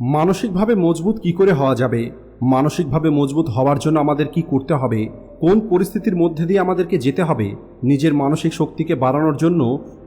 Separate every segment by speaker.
Speaker 1: মানসিকভাবে মজবুত কি করে হওয়া যাবে? মানসিকভাবে মজবুত হওয়ার জন্য আমাদের কি করতে হবে? কোন পরিস্থিতির মধ্যে দিয়ে আমাদেরকে যেতে হবে? নিজের মানসিক শক্তিকে বাড়ানোর জন্য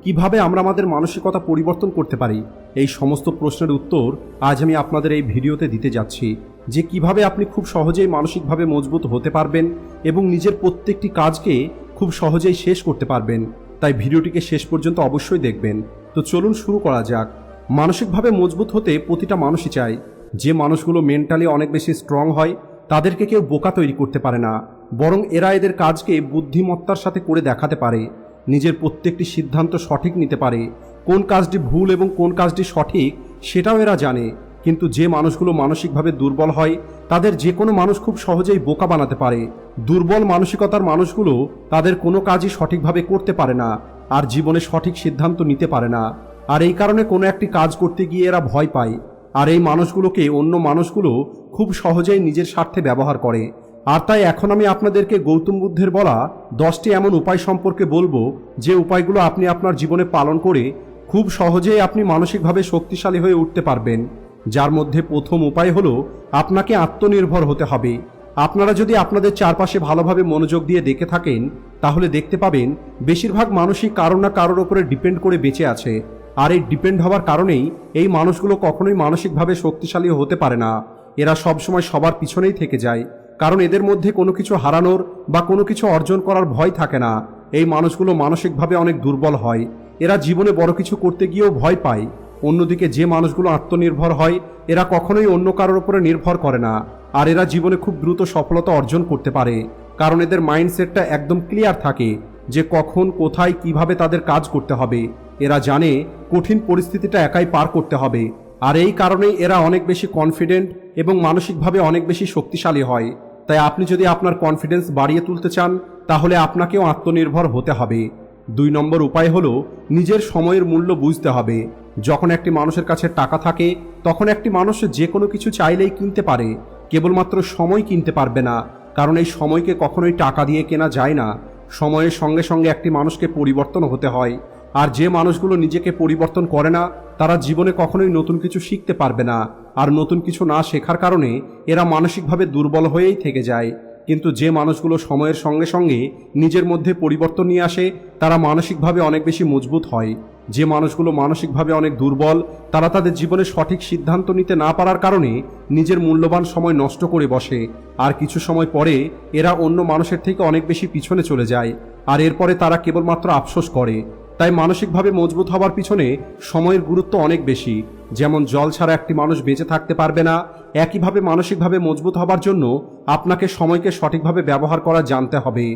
Speaker 1: কীভাবে আমরা আমাদের মানসিকতা পরিবর্তন করতে পারি? এই সমস্ত প্রশ্নের উত্তর আজ আমি আপনাদের এই ভিডিওতে দিতে যাচ্ছি, যে কীভাবে আপনি খুব সহজেই মানসিকভাবে মজবুত হতে পারবেন এবং নিজের প্রত্যেকটি কাজকে খুব সহজেই শেষ করতে পারবেন। তাই ভিডিওটিকে শেষ পর্যন্ত অবশ্যই দেখবেন। তো চলুন শুরু করা যাক। মানসিকভাবে মজবুত হতে প্রতিটা মানুষই চায়। যে মানুষগুলো মেন্টালি অনেক বেশি স্ট্রং হয়, তাদেরকে কেউ বোকা তৈরি করতে পারে না। বরং এরা এদের কাজকে বুদ্ধিমত্তার সাথে করে দেখাতে পারে, নিজের প্রত্যেকটি সিদ্ধান্ত সঠিক নিতে পারে। কোন কাজটি ভুল এবং কোন কাজটি সঠিক, সেটাও এরা জানে। কিন্তু যে মানুষগুলো মানসিকভাবে দুর্বল হয়, তাদের যে কোনো মানুষ খুব সহজেই বোকা বানাতে পারে। দুর্বল মানসিকতার মানুষগুলো তাদের কোনো কাজই সঠিকভাবে করতে পারে না, আর জীবনে সঠিক সিদ্ধান্ত নিতে পারে না। আর এই কারণে কোনো একটি কাজ করতে গিয়ে এরা ভয় পায়। আর এই মানুষগুলোকে অন্য মানুষগুলো খুব সহজেই নিজের স্বার্থে ব্যবহার করে। আর তাই এখন আমি আপনাদেরকে গৌতম বুদ্ধের বলা দশটি এমন উপায় সম্পর্কে বলব, যে উপায়গুলো আপনি আপনার জীবনে পালন করে খুব সহজেই আপনি মানসিকভাবে শক্তিশালী হয়ে উঠতে পারবেন। যার মধ্যে প্রথম উপায় হলো, আপনাকে আত্মনির্ভর হতে হবে। আপনারা যদি আপনাদের চারপাশে ভালোভাবে মনোযোগ দিয়ে দেখে থাকেন, তাহলে দেখতে পাবেন, বেশিরভাগ মানুষই কারও না কারোর ওপরে ডিপেন্ড করে বেঁচে আছে। আর এই ডিপেন্ড হওয়ার কারণেই এই মানুষগুলো কখনোই মানসিকভাবে শক্তিশালী হতে পারে না। এরা সবসময় সবার পিছনেই থেকে যায়। কারণ এদের মধ্যে কোনো কিছু হারানোর বা কোনো কিছু অর্জন করার ভয় থাকে না। এই মানুষগুলো মানসিকভাবে অনেক দুর্বল হয়। এরা জীবনে বড় কিছু করতে গিয়েও ভয় পায়। অন্যদিকে যে মানুষগুলো আত্মনির্ভর হয়, এরা কখনোই অন্য কারোর উপরে নির্ভর করে না। আর এরা জীবনে খুব দ্রুত সফলতা অর্জন করতে পারে। কারণ এদের মাইন্ডসেটটা একদম ক্লিয়ার থাকে যে কখন, কোথায়, কীভাবে তাদের কাজ করতে হবে। এরা জানে কঠিন পরিস্থিতিটা একাই পার করতে হবে। আর এই কারণেই এরা অনেক বেশি কনফিডেন্ট এবং মানসিকভাবে অনেক বেশি শক্তিশালী হয়। তাই আপনি যদি আপনার কনফিডেন্স বাড়িয়ে তুলতে চান, তাহলে আপনাকেও আত্মনির্ভর হতে হবে। দুই নম্বর উপায় হলো নিজের সময়ের মূল্য বুঝতে হবে। যখন একটি মানুষের কাছে টাকা থাকে, তখন একটি মানুষ যে কোনো কিছু চাইলেই কিনতে পারে। কেবলমাত্র সময় কিনতে পারবে না, কারণ এই সময়কে কখনোই টাকা দিয়ে কেনা যায় না। সময়ের সঙ্গে সঙ্গে একটি মানুষকে পরিবর্তন হতে হয়। আর যে মানুষগুলো নিজেকে পরিবর্তন করে না, তারা জীবনে কখনোই নতুন কিছু শিখতে পারবে না। আর নতুন কিছু না শেখার কারণে এরা মানসিকভাবে দুর্বল হয়েই থেকে যায়। কিন্তু যে মানুষগুলো সময়ের সঙ্গে সঙ্গে নিজের মধ্যে পরিবর্তন নিয়ে আসে, তারা মানসিকভাবে অনেক বেশি মজবুত হয়। যে মানুষগুলো মানসিকভাবে অনেক দুর্বল, তারা তাদের জীবনে সঠিক সিদ্ধান্ত নিতে না পারার কারণে নিজের মূল্যবান সময় নষ্ট করে বসে। আর কিছু সময় পরে এরা অন্য মানুষের থেকে অনেক বেশি পিছনে চলে যায়। আর এরপরে তারা কেবলমাত্র আফসোস করে। তাই মানসিকভাবে মজবুত হওয়ার পিছনে সময়ের গুরুত্ব অনেক বেশি। যেমন জল ছাড়া একটি মানুষ বেঁচে থাকতে পারবে না, একইভাবে মানসিকভাবে মজবুত হবার জন্য আপনাকে সময়কে সঠিকভাবে ব্যবহার করা জানতে হবে।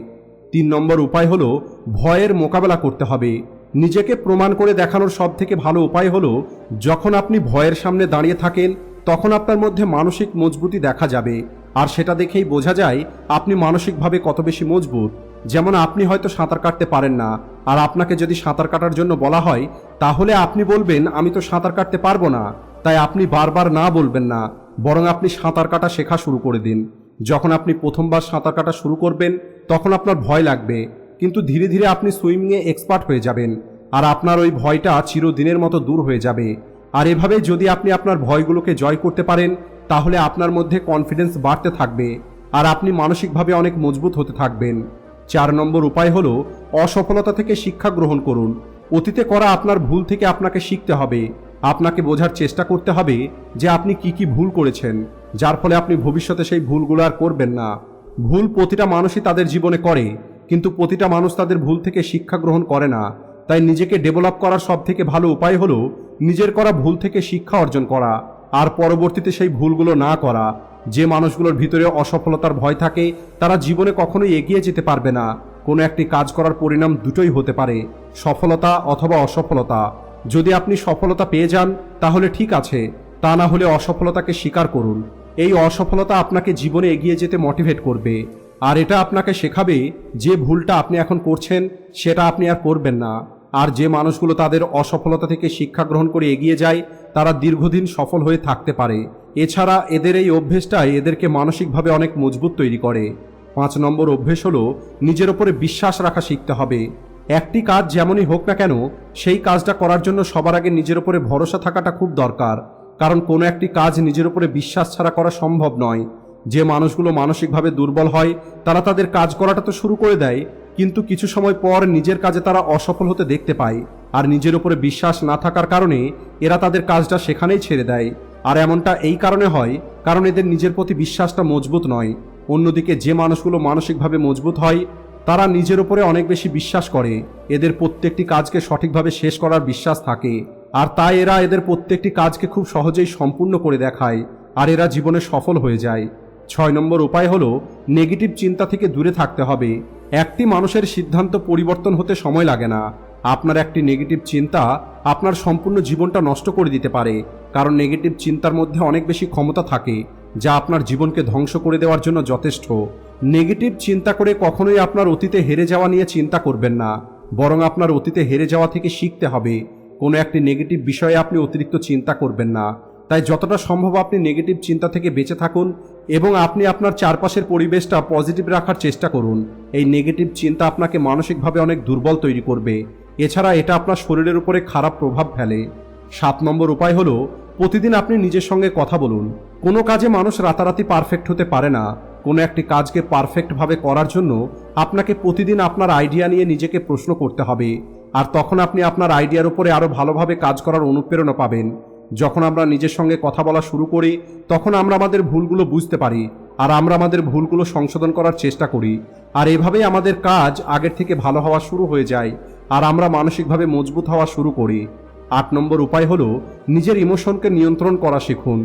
Speaker 1: তিন নম্বর উপায় হলো ভয়ের মোকাবেলা করতে হবে। নিজেকে প্রমাণ করে দেখানোর সব থেকে ভালো উপায় হলো যখন আপনি ভয়ের সামনে দাঁড়িয়ে থাকেন, তখন আপনার মধ্যে মানসিক মজবুতি দেখা যাবে। আর সেটা দেখেই বোঝা যায় আপনি মানসিকভাবে কত বেশি মজবুত। যেমন আপনি হয়তো সাঁতার কাটতে পারেন না, আর আপনাকে যদি সাঁতার কাটার জন্য বলা হয়, তাহলে আপনি বলবেন, আমি তো সাঁতার কাটতে পারব না। তাই আপনি বারবার না বলবেন না, বরং আপনি সাঁতার কাটা শেখা শুরু করে দিন। যখন আপনি প্রথমবার সাঁতার কাটা শুরু করবেন, তখন আপনার ভয় লাগবে, কিন্তু ধীরে ধীরে আপনি সুইমিংয়ে এক্সপার্ট হয়ে যাবেন, আর আপনার ওই ভয়টা চিরদিনের মতো দূর হয়ে যাবে। আর এভাবে যদি আপনি আপনার ভয়গুলোকে জয় করতে পারেন, তাহলে আপনার মধ্যে কনফিডেন্স বাড়তে থাকবে, আর আপনি মানসিকভাবে অনেক মজবুত হতে থাকবেন। চার নম্বর উপায় হলো অসফলতা থেকে শিক্ষা গ্রহণ করুন। অতীতে করা আপনার ভুল থেকে আপনাকে শিখতে হবে। আপনাকে বোঝার চেষ্টা করতে হবে যে আপনি কি কি ভুল করেছেন, যার ফলে আপনি ভবিষ্যতে সেই ভুলগুলো আর করবেন না। ভুল প্রতিটা মানুষই তাদের জীবনে করে, কিন্তু প্রতিটা মানুষ তাদের ভুল থেকে শিক্ষা গ্রহণ করে না। তাই নিজেকে ডেভেলপ করার সব থেকে ভালো উপায় হলো নিজের করা ভুল থেকে শিক্ষা অর্জন করা, আর পরবর্তীতে সেই ভুলগুলো না করা। যে মানুষগুলোর ভিতরে অসফলতার ভয় থাকে, তারা জীবনে কখনোই এগিয়ে যেতে পারবে না। কোনো একটি কাজ করার পরিণাম দুটোই হতে পারে, সফলতা অথবা অসফলতা। যদি আপনি সফলতা পেয়ে যান, তাহলে ঠিক আছে, তা না হলে অসফলতাকে স্বীকার করুন। এই অসফলতা আপনাকে জীবনে এগিয়ে যেতে মোটিভেট করবে। আর এটা আপনাকে শেখাবে যে ভুলটা আপনি এখন করছেন, সেটা আপনি আর করবেন না। আর যে মানুষগুলো তাদের অসফলতা থেকে শিক্ষা গ্রহণ করে এগিয়ে যায়, তারা দীর্ঘদিন সফল হয়ে থাকতে পারে। এছাড়া এদের এই অভ্যেসটাই এদেরকে মানসিকভাবে অনেক মজবুত তৈরি করে। পাঁচ নম্বর অভ্যেস হলো নিজের ওপরে বিশ্বাস রাখা শিখতে হবে। একটি কাজ যেমনই হোক না কেন, সেই কাজটা করার জন্য সবার আগে নিজের ওপরে ভরসা থাকাটা খুব দরকার। কারণ কোনো একটি কাজ নিজের উপরে বিশ্বাস ছাড়া করা সম্ভব নয়। যে মানুষগুলো মানসিকভাবে দুর্বল হয়, তারা তাদের কাজ করাটা তো শুরু করে দেয়, কিন্তু কিছু সময় পর নিজের কাজে তারা অসফল হতে দেখতে পায়। আর নিজের উপরে বিশ্বাস না থাকার কারণে এরা তাদের কাজটা সেখানেই ছেড়ে দেয়। আর এমনটা এই কারণে হয়, কারণ এদের নিজের প্রতি বিশ্বাসটা মজবুত নয়। অন্যদিকে যে মানুষগুলো মানসিকভাবে মজবুত হয়, তারা নিজের উপরে অনেক বেশি বিশ্বাস করে। এদের প্রত্যেকটি কাজকে সঠিকভাবে শেষ করার বিশ্বাস থাকে। আর তাই এরা এদের প্রত্যেকটি কাজকে খুব সহজেই সম্পূর্ণ করে দেখায়, আর এরা জীবনে সফল হয়ে যায়। ছয় নম্বর উপায় হলো, নেগেটিভ চিন্তা থেকে দূরে থাকতে হবে। একটি মানুষের সিদ্ধান্ত পরিবর্তন হতে সময় লাগে না। আপনার একটি নেগেটিভ চিন্তা আপনার সম্পূর্ণ জীবনটা নষ্ট করে দিতে পারে। কারণ নেগেটিভ চিন্তার মধ্যে অনেক বেশি ক্ষমতা থাকে, যা আপনার জীবনকে ধ্বংস করে দেওয়ার জন্য যথেষ্ট। নেগেটিভ চিন্তা করে কখনোই আপনার অতীতে হেরে যাওয়া নিয়ে চিন্তা করবেন না, বরং আপনার অতীতে হেরে যাওয়া থেকে শিখতে হবে। কোনো একটি নেগেটিভ বিষয়ে আপনি অতিরিক্ত চিন্তা করবেন না। তাই যতটা সম্ভব আপনি নেগেটিভ চিন্তা থেকে বেঁচে থাকুন এবং আপনি আপনার চারপাশের পরিবেশটা পজিটিভ রাখার চেষ্টা করুন। এই নেগেটিভ চিন্তা আপনাকে মানসিকভাবে অনেক দুর্বল তৈরি করবে। এছাড়া এটা আপনার শরীরের উপরে খারাপ প্রভাব ফেলে। সাত নম্বর উপায় হলো, প্রতিদিন আপনি নিজের সঙ্গে কথা বলুন। কোনো কাজে মানুষ রাতারাতি পারফেক্ট হতে পারে না। কোনো একটি কাজকে পারফেক্টভাবে করার জন্য আপনাকে প্রতিদিন আপনার আইডিয়া নিয়ে নিজেকে প্রশ্ন করতে হবে। আর তখন আপনি আপনার আইডিয়ার উপরে আরও ভালোভাবে কাজ করার অনুপ্রেরণা পাবেন। যখন আমরা নিজের সঙ্গে কথা বলা শুরু করি, তখন আমরা আমাদের ভুলগুলো বুঝতে পারি আর আমরা আমাদের ভুলগুলো সংশোধন করার চেষ্টা করি। আর এভাবেই আমাদের কাজ আগের থেকে ভালো হওয়া শুরু হয়ে যায় আর আমরা মানসিকভাবে মজবুত হওয়া শুরু করি। আট নম্বর উপায় হলো নিজের ইমোশনকে নিয়ন্ত্রণ করা শিখুন।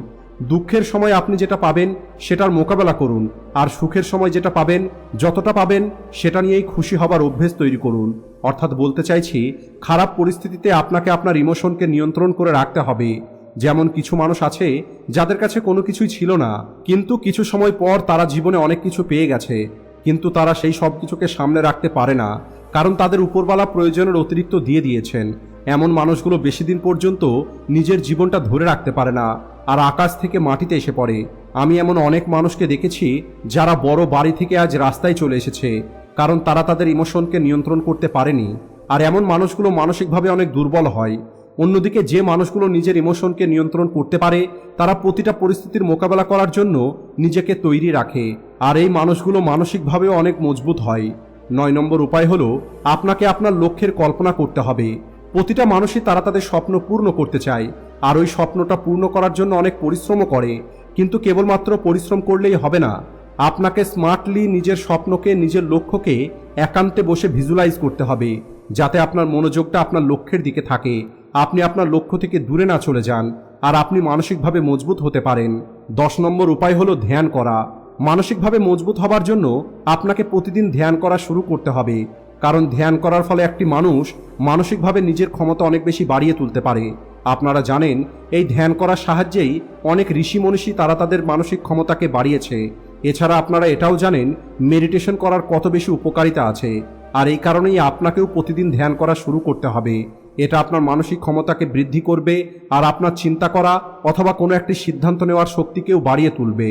Speaker 1: দুঃখের সময় আপনি যেটা পাবেন সেটার মোকাবেলা করুন আর সুখের সময় যেটা পাবেন, যতটা পাবেন সেটা নিয়েই খুশি হবার অভ্যেস তৈরি করুন। অর্থাৎ বলতে চাইছি, খারাপ পরিস্থিতিতে আপনাকে আপনার ইমোশনকে নিয়ন্ত্রণ করে রাখতে হবে। যেমন কিছু মানুষ আছে যাদের কাছে কোনো কিছুই ছিল না, কিন্তু কিছু সময় পর তারা জীবনে অনেক কিছু পেয়ে গেছে, কিন্তু তারা সেই সব কিছুকে সামনে রাখতে পারে না, কারণ তাদের উপরবালা প্রয়োজনের অতিরিক্ত দিয়ে দিয়েছেন। এমন মানুষগুলো বেশি দিন পর্যন্ত নিজের জীবনটা ধরে রাখতে পারে না, আর আকাশ থেকে মাটিতে এসে পড়ে। আমি এমন অনেক মানুষকে দেখেছি যারা বড় বাড়ি থেকে আজ রাস্তায় চলে এসেছে, কারণ তারা তাদের ইমোশনকে নিয়ন্ত্রণ করতে পারেনি। আর এমন মানুষগুলো মানসিকভাবে অনেক দুর্বল হয়। অন্যদিকে যে মানুষগুলো নিজের ইমোশনকে নিয়ন্ত্রণ করতে পারে, তারা প্রতিটা পরিস্থিতির মোকাবেলা করার জন্য নিজেকে তৈরি রাখে, আর এই মানুষগুলো মানসিকভাবেও অনেক মজবুত হয়। নয় নম্বর উপায় হলো, আপনাকে আপনার লক্ষ্যের কল্পনা করতে হবে। প্রতিটা মানুষই তারা তাদের স্বপ্ন পূর্ণ করতে চায়। আর ওই স্বপ্নটা পূর্ণ করার জন্য অনেক পরিশ্রমও করে। কিন্তু কেবলমাত্র পরিশ্রম করলেই হবে না। আপনাকে স্মার্টলি নিজের স্বপ্নকে, নিজের লক্ষ্যকে একান্তে বসে ভিজুয়ালাইজ করতে হবে, যাতে আপনার মনোযোগটা আপনার লক্ষ্যের দিকে থাকে। আপনি আপনার লক্ষ্য থেকে দূরে না চলে যান, আর আপনি মানসিকভাবে মজবুত হতে পারেন। দশ নম্বর উপায় হলো ধ্যান করা। মানসিকভাবে মজবুত হবার জন্য আপনাকে প্রতিদিন ধ্যান করা শুরু করতে হবে। কারণ ধ্যান করার ফলে একটি মানুষ মানসিকভাবে নিজের ক্ষমতা অনেক বেশি বাড়িয়ে তুলতে পারে। আপনারা জানেন, এই ধ্যান করার সাহায্যেই অনেক ঋষি মনীষী তারা তাদের মানসিক ক্ষমতাকে বাড়িয়েছে। এছাড়া আপনারা এটাও জানেন, মেডিটেশন করার কত বেশি উপকারিতা আছে। আর এই কারণেই আপনাকেও প্রতিদিন ধ্যান করা শুরু করতে হবে। এটা আপনার মানসিক ক্ষমতাকে বৃদ্ধি করবে আর আপনার চিন্তা করা অথবা কোনো একটি সিদ্ধান্ত নেওয়ার শক্তিকেও বাড়িয়ে তুলবে।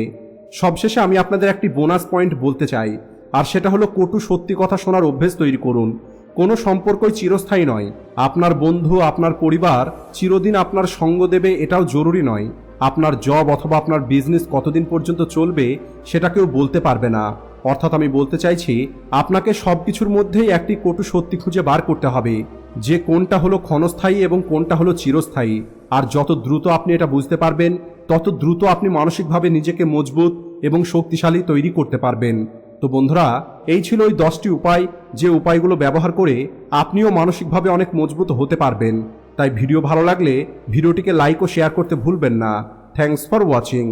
Speaker 1: সবশেষে আমি আপনাদের একটি বোনাস পয়েন্ট বলতে চাই। আর সেটা হলো কটু সত্যি কথা শোনার অভ্যেস তৈরি করুন। কোনো সম্পর্কই চিরস্থায়ী নয়। আপনার বন্ধু, আপনার পরিবার চিরদিন আপনার সঙ্গ দেবে এটাও জরুরি নয়। আপনার জব অথবা আপনার বিজনেস কতদিন পর্যন্ত চলবে সেটা কেউ বলতে পারবে না। অর্থাৎ আমি বলতে চাইছি, আপনাকে সব কিছুর মধ্যেই একটি কটু সত্যি খুঁজে বার করতে হবে। যে কোনটা হলো ক্ষণস্থায়ী এবং কোনটা হলো চিরস্থায়ী। আর যত দ্রুত আপনি এটা বুঝতে পারবেন, তত দ্রুত আপনি মানসিকভাবে নিজেকে মজবুত এবং শক্তিশালী তৈরি করতে পারবেন। তো বন্ধুরা, এই ছিল ওই দশটি উপায় যে উপায়গুলো ব্যবহার করে আপনিও মানসিকভাবে অনেক মজবুত হতে পারবেন। তাই ভিডিও ভালো লাগলে ভিডিওটিকে লাইক ও শেয়ার করতে ভুলবেন না। Thanks for watching